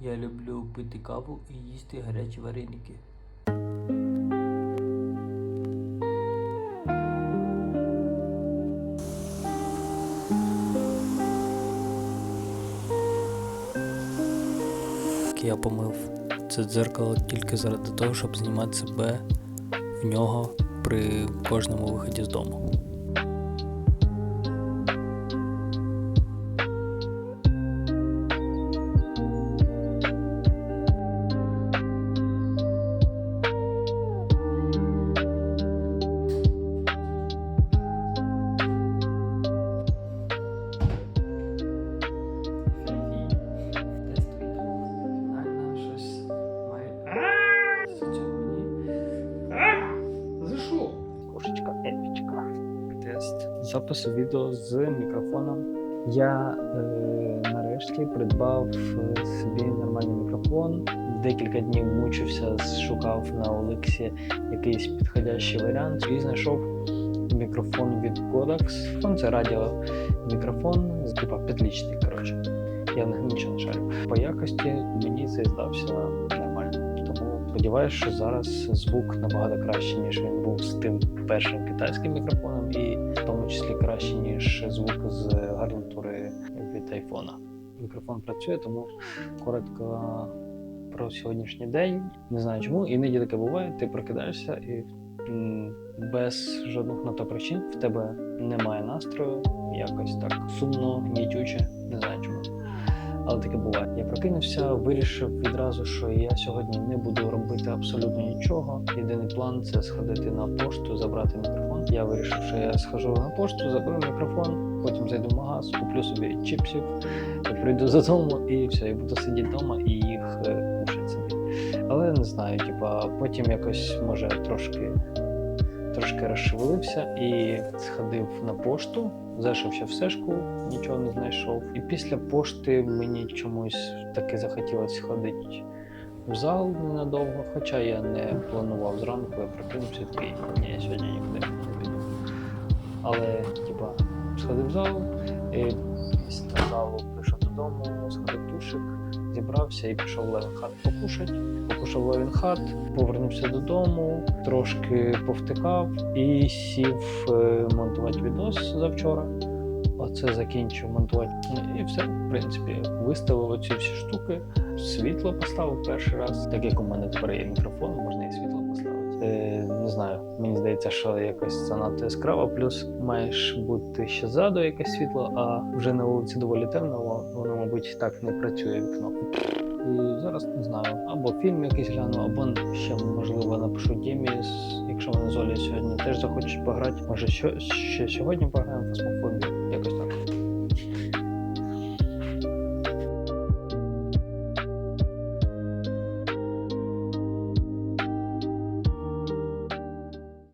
Я люблю пити каву і їсти гарячі вареники. Я помив це дзеркало тільки заради того, щоб знімати себе в нього при кожному виході з дому. Запису відео з мікрофоном. Я е, нарешті придбав е, собі нормальний мікрофон. Декілька днів мучився, шукав на Олексі якийсь підходящий варіант і знайшов мікрофон від Godox. Ну, Це радіо мікрофон, типа петлічний, коротше. Я них нічого не шарю. По якості мені це здався сподіваюся, що зараз звук набагато краще, ніж він був з тим першим китайським мікрофоном, і в тому числі краще, ніж звук з гарнітури від айфона. Мікрофон працює, тому коротко про сьогоднішній день. Не знаю чому. Іноді таке буває. Ти прокидаєшся і без жодних на то причин в тебе немає настрою, якось так сумно, чому. Але таке буває. Я прокинувся, вирішив відразу, що я сьогодні не буду робити абсолютно нічого. Єдиний план це сходити на пошту, забрати мікрофон. Я вирішив, що я схожу на пошту, заберу мікрофон, потім зайду в магаз, куплю собі чіпсів, прийду додому і все, і буду сидіти вдома і їх е, кушати собі. Але не знаю, типа потім якось може трошки. Трошки розшевелився і сходив на пошту, зайшов в сешку, нічого не знайшов. І після пошти мені чомусь таки захотілося ходити в зал ненадовго, хоча я не планував зранку, я прокинувся такий, ні, я сьогодні нікуди не піду. Але, типа, сходив в зал, і після залу прийшов додому, сходив в душик, зібрався і пішов Левенхат покушати. Покушав Левенхат, повернувся додому, трошки повтикав і сів е, монтувати відос завчора. Оце закінчив монтувати. І все, в принципі, виставив оці всі штуки, світло поставив перший раз. Так як у мене тепер є мікрофон, можна і світло не знаю, мені здається, що якось занадто яскраво. Плюс маєш бути ще ззаду якесь світло, а вже на вулиці доволі темно, воно, мабуть, так не працює вікно. І зараз не знаю, або фільм якийсь гляну, або ще можливо напишу Дімі, якщо вони з Олею сьогодні теж захочуть пограти. Може, що ще сьогодні пограємо в фасмофобію.